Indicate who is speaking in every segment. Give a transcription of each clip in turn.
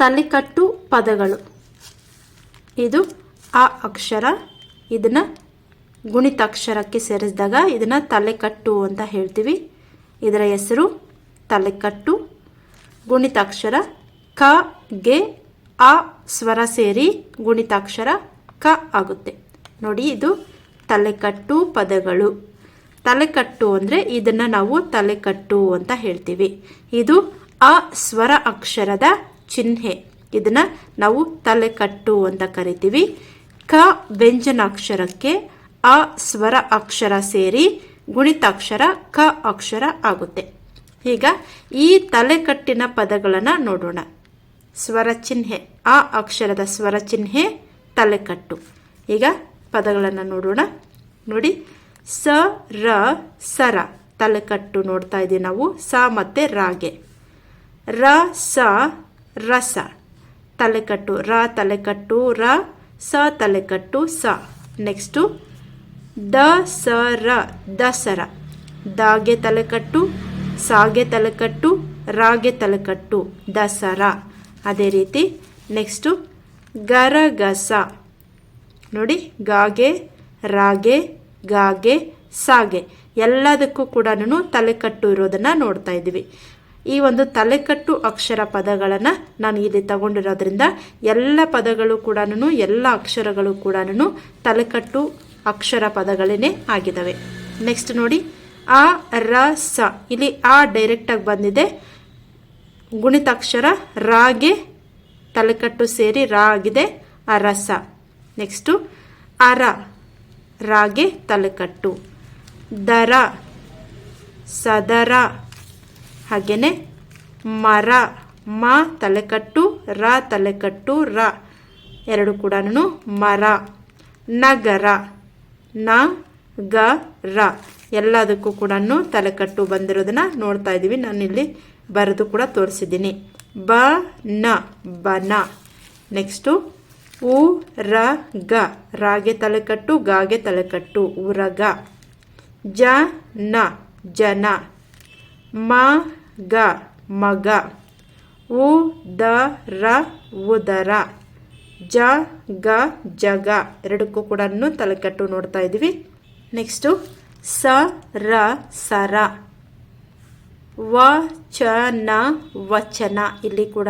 Speaker 1: ತಲೆಕಟ್ಟು ಪದಗಳು. ಇದು ಆ ಅಕ್ಷರ, ಇದನ್ನು ಗುಣಿತಾಕ್ಷರಕ್ಕೆ ಸೇರಿಸಿದಾಗ ಇದನ್ನು ತಲೆಕಟ್ಟು ಅಂತ ಹೇಳ್ತೀವಿ. ಇದರ ಹೆಸರು ತಲೆಕಟ್ಟು. ಗುಣಿತಾಕ್ಷರ ಕ, ಗೆ ಆ ಸ್ವರ ಸೇರಿ ಗುಣಿತಾಕ್ಷರ ಕ ಆಗುತ್ತೆ. ನೋಡಿ, ಇದು ತಲೆಕಟ್ಟು ಪದಗಳು. ತಲೆಕಟ್ಟು ಅಂದರೆ ಇದನ್ನು ನಾವು ತಲೆಕಟ್ಟು ಅಂತ ಹೇಳ್ತೀವಿ. ಇದು ಆ ಸ್ವರ ಅಕ್ಷರದ ಚಿಹ್ನೆ. ಇದನ್ನು ನಾವು ತಲೆಕಟ್ಟು ಅಂತ ಕರಿತೀವಿ. ಕ ವ್ಯಂಜನಾಕ್ಷರಕ್ಕೆ ಅ ಸ್ವರ ಅಕ್ಷರ ಸೇರಿ ಗುಣಿತಾಕ್ಷರ ಕ ಅಕ್ಷರ ಆಗುತ್ತೆ. ಈಗ ಈ ತಲೆಕಟ್ಟಿನ ಪದಗಳನ್ನು ನೋಡೋಣ. ಸ್ವರ ಚಿಹ್ನೆ. ಆ ಅಕ್ಷರದ ಸ್ವರ ಚಿಹ್ನೆ ತಲೆಕಟ್ಟು ಈಗ ಪದಗಳನ್ನು ನೋಡೋಣ. ನೋಡಿ, ಸ, ರ, ಸರ. ತಲೆಕಟ್ಟು ನೋಡ್ತಾ ಇದ್ದೀವಿ ನಾವು. ಸ ಮತ್ತು ರಾಗೆ. ರ, ಸ ರಸ. ತಲೆಕಟ್ಟು ರ ತಲೆಕಟ್ಟು ರ, ಸ, ತಲೆಕಟ್ಟು ಸ. ನೆಕ್ಸ್ಟು ದ, ಸ, ರ, ದಸರ. ದಾಗೆ ತಲೆಕಟ್ಟು, ಸಾಗೆ ತಲೆಕಟ್ಟು, ರಾಗೆ ತಲೆಕಟ್ಟು, ದಸರಾ. ಅದೇ ರೀತಿ ನೆಕ್ಸ್ಟು ಗರಗಸ. ನೋಡಿ, ಗಾಗೆ, ರಾಗೆ, ಗಾಗೆ, ಸಾಗೆ. ಎಲ್ಲದಕ್ಕೂ ಕೂಡ ತಲೆಕಟ್ಟು ಇರೋದನ್ನು ನೋಡ್ತಾ ಇದ್ದೀವಿ. ಈ ಒಂದು ತಲೆಕಟ್ಟು ಅಕ್ಷರ ಪದಗಳನ್ನು ನಾನು ಇಲ್ಲಿ ತಗೊಂಡಿರೋದ್ರಿಂದ ಎಲ್ಲ ಪದಗಳು ಕೂಡ ಎಲ್ಲ ಅಕ್ಷರಗಳು ಕೂಡ ತಲೆಕಟ್ಟು ಅಕ್ಷರ ಪದಗಳೇ ಆಗಿದ್ದಾವೆ ನೆಕ್ಸ್ಟ್ ನೋಡಿ, ಆ, ರ, ಸ. ಇಲ್ಲಿ ಆ ಡೈರೆಕ್ಟಾಗಿ ಬಂದಿದೆ. ಗುಣಿತಾಕ್ಷರ ರಾಗೆ ತಲೆಕಟ್ಟು ಸೇರಿ ರಾ ಆಗಿದೆ ಅರಸ ನೆಕ್ಸ್ಟು ಅರ ರಾಗೆ ತಲೆಕಟ್ಟು. ದರ ಸದರ ಹಾಗೆಯೇ ಮರ ಮ, ತಲೆಕಟ್ಟು, ರ ತಲೆಕಟ್ಟು, ರ ಎರಡು ಕೂಡ ಮರ ನಗರ ನ, ಗ, ರ ಎಲ್ಲದಕ್ಕೂ ಕೂಡ ತಲೆಕಟ್ಟು ಬಂದಿರೋದನ್ನ ನೋಡ್ತಾ ಇದ್ದೀವಿ ನಾನಿಲ್ಲಿ ಬರೆದು ಕೂಡ ತೋರಿಸಿದ್ದೀನಿ. ಬ, ನ, ಬನ. ನೆಕ್ಸ್ಟು ಉ, ರ, ಗ. ರಾಗೆ ತಲೆಕಟ್ಟು, ಗಾಗೆ ತಲೆಕಟ್ಟು, ಉರಗ. ಜ, ನ, ಜನ. ಮ ಗ, ಮಗ. ಉ, ದ, ರ, ಉದರ. ಜ, ಗ, ಜಗ. ಎರಡಕ್ಕೂ ಕೂಡ ತಲೆಕಟ್ಟು ನೋಡ್ತಾ ಇದ್ದೀವಿ. ನೆಕ್ಸ್ಟು ಸ, ರ, ಸರ. ವಚನ ವಚನ. ಇಲ್ಲಿ ಕೂಡ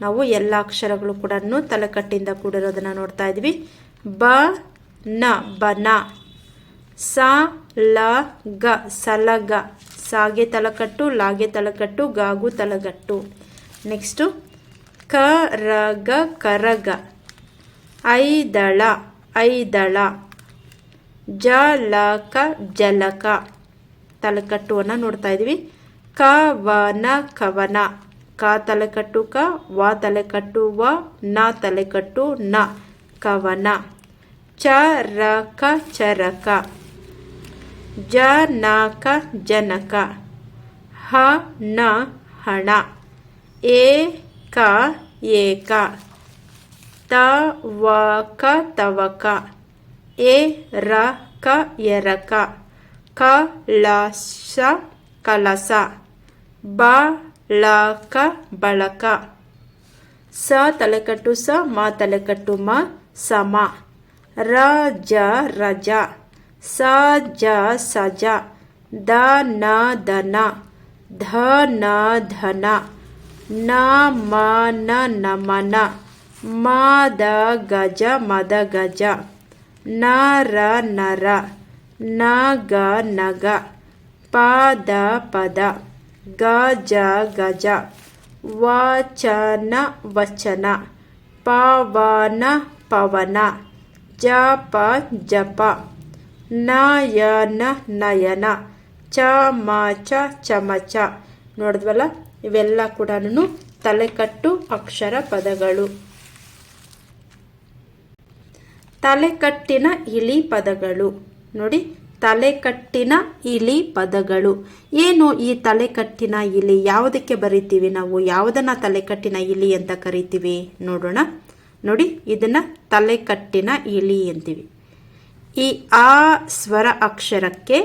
Speaker 1: ನಾವು ಎಲ್ಲ ಅಕ್ಷರಗಳು ಕೂಡ ತಲೆಕಟ್ಟಿಂದ ಕೂಡಿರೋದನ್ನು ನೋಡ್ತಾ ಇದ್ವಿ ಬ, ನ, ಬನ. ಸ, ಲ, ಗ, ಸಲಗ. ಸಾಗೆ ತಲಕಟ್ಟು, ಲಾಗೆ ತಲಕಟ್ಟು, ಗಾಗು ತಲಗಟ್ಟು. ನೆಕ್ಸ್ಟು ಕರಗ ಕರಗ. ಐದಳ ಐದಳ. ಜಲಕ ಜಲಕ. ತಲಕಟ್ಟುವನ್ನು ನೋಡ್ತಾ ವ, ನ, ಕವನ. ಕ ತಲೆಕಟ್ಟು, ಕ, ವ ತಲೆಕಟ್ಟು, ವ, ನ ತಲೆಕಟ್ಟು, ನ, ಕವನ. ಚರಕ ಚರಕ. ಜನಕ ಜನಕ. ಹ ನ ಹಣ. ಏಕ. ಏಕ ತವಕ ತವಕ. ಎ ರ ಕ ಎರಕ. ಕಲಸ. ಕಲಸ ಬಳಕ ಬಳಕ. ಸ ತಲೆಕಟ್ಟು ಸ ಮ ತಲೆಕಟ್ಟು ಮ ಸಮ. ರಜ ರಜ. ಸಜ ಸಜ ದನ ದನ ಧನ ಧನ ನಮನ ನಮನ ಮದ ಗಜ ಮದ ಗಜ ನರ ನರ ನಗ ನಗ ಪದ ಪದ ಗಜ ಗಜ ವಚನ ವಚನ ಪವನ ಪವನ ಜಪ ಜಪ ನಯನ ನಯನ. ಚಮಚ ಚಮಚ ನೋಡಿದ್ವಲ್ಲ? ಇವೆಲ್ಲ ಕೂಡ ತಲೆಕಟ್ಟು ಅಕ್ಷರ ಪದಗಳು. ತಲೆಕಟ್ಟಿನ ಇಲಿ ಪದಗಳು. ನೋಡಿ, ತಲೆಕಟ್ಟಿನ ಇಲಿ ಪದಗಳು. ಏನು ಈ ತಲೆಕಟ್ಟಿನ ಇಲಿ? ಯಾವುದಕ್ಕೆ ಬರಿತೀವಿ ನಾವು? ಯಾವುದನ್ನ ತಲೆಕಟ್ಟಿನ ಇಲಿ ಅಂತ ಕರಿತೀವಿ? ನೋಡೋಣ. ನೋಡಿ, ಇದನ್ನ ತಲೆಕಟ್ಟಿನ ಇಲಿ ಅಂತೀವಿ. ಈ ಆ ಸ್ವರ ಅಕ್ಷರಕ್ಕೆ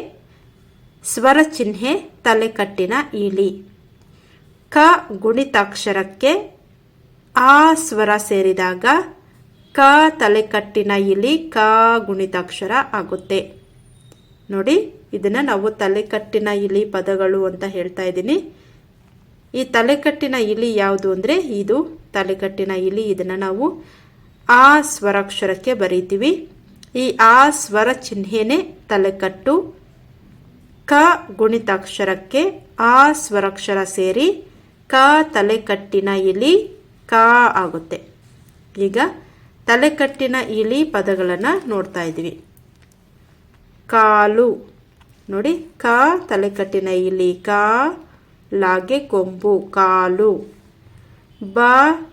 Speaker 1: ಸ್ವರ ಚಿಹ್ನೆ ತಲೆಕಟ್ಟಿನ ಇಳಿ. ಕ ಗುಣಿತಾಕ್ಷರಕ್ಕೆ ಆ ಸ್ವರ ಸೇರಿದಾಗ ಕ ತಲೆಕಟ್ಟಿನ ಇಲಿ ಕ ಗುಣಿತಾಕ್ಷರ ಆಗುತ್ತೆ. ನೋಡಿ, ಇದನ್ನು ನಾವು ತಲೆಕಟ್ಟಿನ ಇಲಿ ಪದಗಳು ಅಂತ ಹೇಳ್ತಾ ಇದ್ದೀನಿ. ಈ ತಲೆಕಟ್ಟಿನ ಇಲಿ ಯಾವುದು ಅಂದರೆ ಇದು. ತಲೆಕಟ್ಟಿನ ಇಲಿ ಇದನ್ನು ನಾವು ಆ ಸ್ವರಾಕ್ಷರಕ್ಕೆ ಬರೀತೀವಿ. ಈ ಆ ಸ್ವರ ಚಿಹ್ನೆನೇ ತಲೆಕಟ್ಟು, ಕ ಗುಣಿತಾಕ್ಷರಕ್ಕೆ ಆ ಸ್ವರಾಕ್ಷರ ಸೇರಿ ಕ ತಲೆಕಟ್ಟಿನ ಇಲಿ, ಕ ಆಗುತ್ತೆ. ಈಗ ತಲೆಕಟ್ಟಿನ ಇಲಿ ಪದಗಳನ್ನು ನೋಡ್ತಾ ಇದ್ದೀವಿ. ಕಾಲು. ನೋಡಿ, ಕ ತಲೆಕಟ್ಟಿನ ಇಲಿ, ಕ, ಲಾಗೆ ಕೊಂಬು, ಕಾಲು. ಬ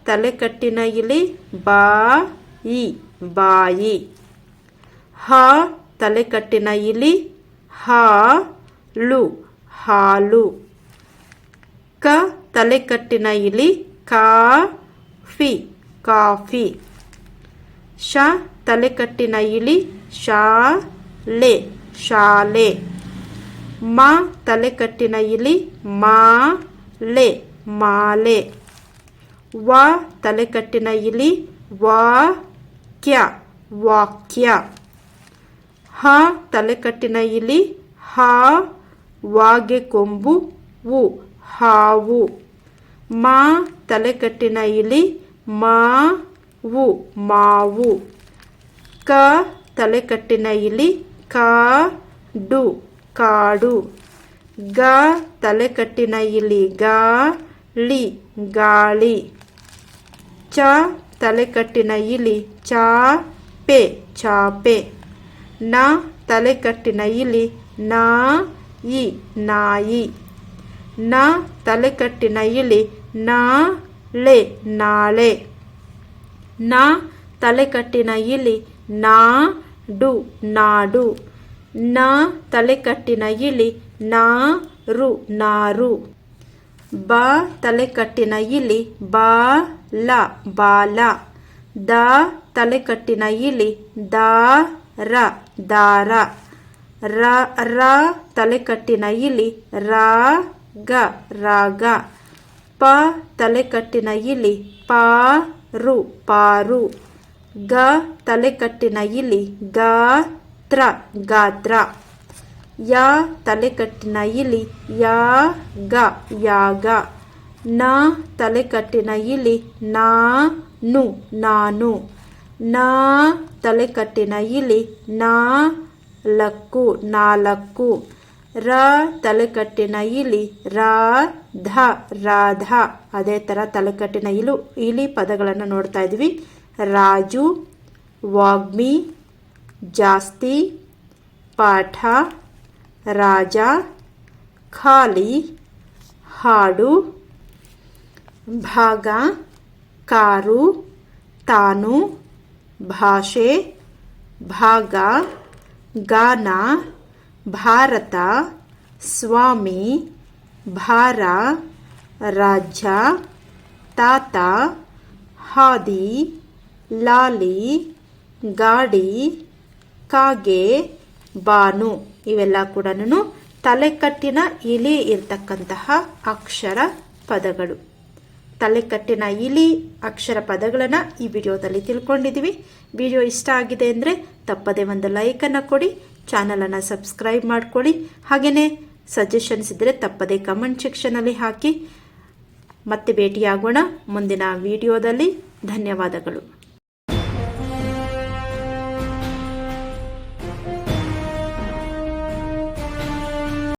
Speaker 1: ತಲೆಕಟ್ಟಿನ ಇಲಿ, ಬಾ, ಇ, ಬಾಯಿ. ಹ ತಲೆಕಟ್ಟಿನ ಇಲಿ, ಹ ಲು ಹಾಲು ಕ ತಲೆಕಟ್ಟಿನ ಇಲಿ, ಕಾ ಫಿ ಕಾಫಿ ಶ ತಲೆಕಟ್ಟಿನ ಇಲಿ, ಶಾ ಲೆ ಶಾಲೆ ಮ ತಲೆಕಟ್ಟಿನ ಇಲಿ, ಮಾ ಲೆ ಮಾಲೆ ವ ತಲೆಕಟ್ಟಿನ ಇಲಿ ವಾಕ್ಯ ವಾಕ್ಯ ಹ ತಲೆಕಟ್ಟಿನ ಇಲಿ, ಹ ವಾಗೆ ಕೊಂಬು ಉ ಹಾವು. ಮಾ ತಲೆಕಟ್ಟಿನ ಇಲಿ, ಮಾ ಉ ಮಾವು. ಕ ತಲೆಕಟ್ಟಿನ ಇಲಿ, ಕ ಡು ಕಾಡು. ಗ ತಲೆಕಟ್ಟಿನ ಇಲಿ, ಗಾ ಳಿ ಗಾಳಿ. ಚ ತಲೆಕಟ್ಟಿನ ಇಲಿ, ಚಾ ಪೆ, ಚಾಪೆ. ನ ತಲೆಕಟ್ಟಿನ ಇಲಿ, ನಾ ಇ ನಾಯಿ. ನ ತಲೆಕಟ್ಟಿನ ಇಲಿ, ನ ಳೆ ನಾಳೆ. ನ ತಲೆಕಟ್ಟಿನ ಇಲಿ, ನಾ ಡು ನಾಡು. ನ ತಲೆಕಟ್ಟಿನ ಇಲಿ, ನಾ ರು ನಾರು. ಬ ತಲೆಕಟ್ಟಿನ ಇಲಿ, ಬಾ ಲ ಬಾಲ ದ ತಲೆಕಟ್ಟಿನ ಇಲಿ, ದಾ ರ ದಾರ ರ ರ ತಲೆಕಟ್ಟಿನ ಇಲಿ ರಾ ಗ ರಾಗ ಪ ತಲೆಕಟ್ಟಿನ ಇಲಿ ಪಾ ರು ಪಾರು ಗ ತಲೆಕಟ್ಟಿನ ಇಲಿ ಗ ತ್ರ ಗಾತ್ರ ಯ ತಲೆಕಟ್ಟಿನ ಇಲಿ ಯಾ ಗ ಯಾಗ ನ ತಲೆಕಟ್ಟಿನ ಇಲಿ ನಾ ನು ನಾನು ನ ತಲೆಕಟ್ಟಿನ ಇಲಿ, ನಾ ಲಕ್ಕು ನಾಲ್ಕು ರ ತಲೆಕಟ್ಟಿನ ಇಲಿ ರಾಧ ರಾಧ ಅದೇ ಥರ ತಲೆಕಟ್ಟಿನ ಇಲು, ಇಲಿ ಪದಗಳನ್ನು ನೋಡ್ತಾ ಇದ್ವಿ. ರಾಜು, ವಾಗ್ಮಿ, ಜಾಸ್ತಿ, ಪಾಠ, ರಾಜ, ಖಾಲಿ, ಹಾಡು, ಭಾಗ, ಕಾರು, ತಾನು. ಭಾಷೆ, ಭಾಗ, ಗಾನ, ಭಾರತ, ಸ್ವಾಮಿ, ಭಾರ, ರಾಜ್ಯ, ತಾತ, ಹಾದಿ, ಲಾಲಿ, ಗಾಡಿ, ಕಾಗೆ, ಬಾನು ಇವೆಲ್ಲ ಕೂಡ ತಲೆಕಟ್ಟಿನ ಇಲಿ ಇರ್ತಕ್ಕಂತಹ ಅಕ್ಷರ ಪದಗಳು. ತಲೆಕಟ್ಟಿನ ಇಲಿ ಅಕ್ಷರ ಪದಗಳನ್ನು ಈ ವಿಡಿಯೋದಲ್ಲಿ ತಿಳ್ಕೊಂಡಿದ್ದೀವಿ. ವಿಡಿಯೋ ಇಷ್ಟ ಆಗಿದೆ ಅಂದರೆ ತಪ್ಪದೆ ಒಂದು ಲೈಕನ್ನು ಕೊಡಿ ಚಾನಲನ್ನು ಸಬ್ಸ್ಕ್ರೈಬ್ ಮಾಡಿಕೊಳ್ಳಿ. ಹಾಗೆಯೇ ಸಜೆಷನ್ಸ್ ಇದ್ದರೆ ತಪ್ಪದೇ ಕಮೆಂಟ್ ಸೆಕ್ಷನಲ್ಲಿ ಹಾಕಿ. ಮತ್ತೆ ಭೇಟಿಯಾಗೋಣ ಮುಂದಿನ ವಿಡಿಯೋದಲ್ಲಿ. ಧನ್ಯವಾದಗಳು.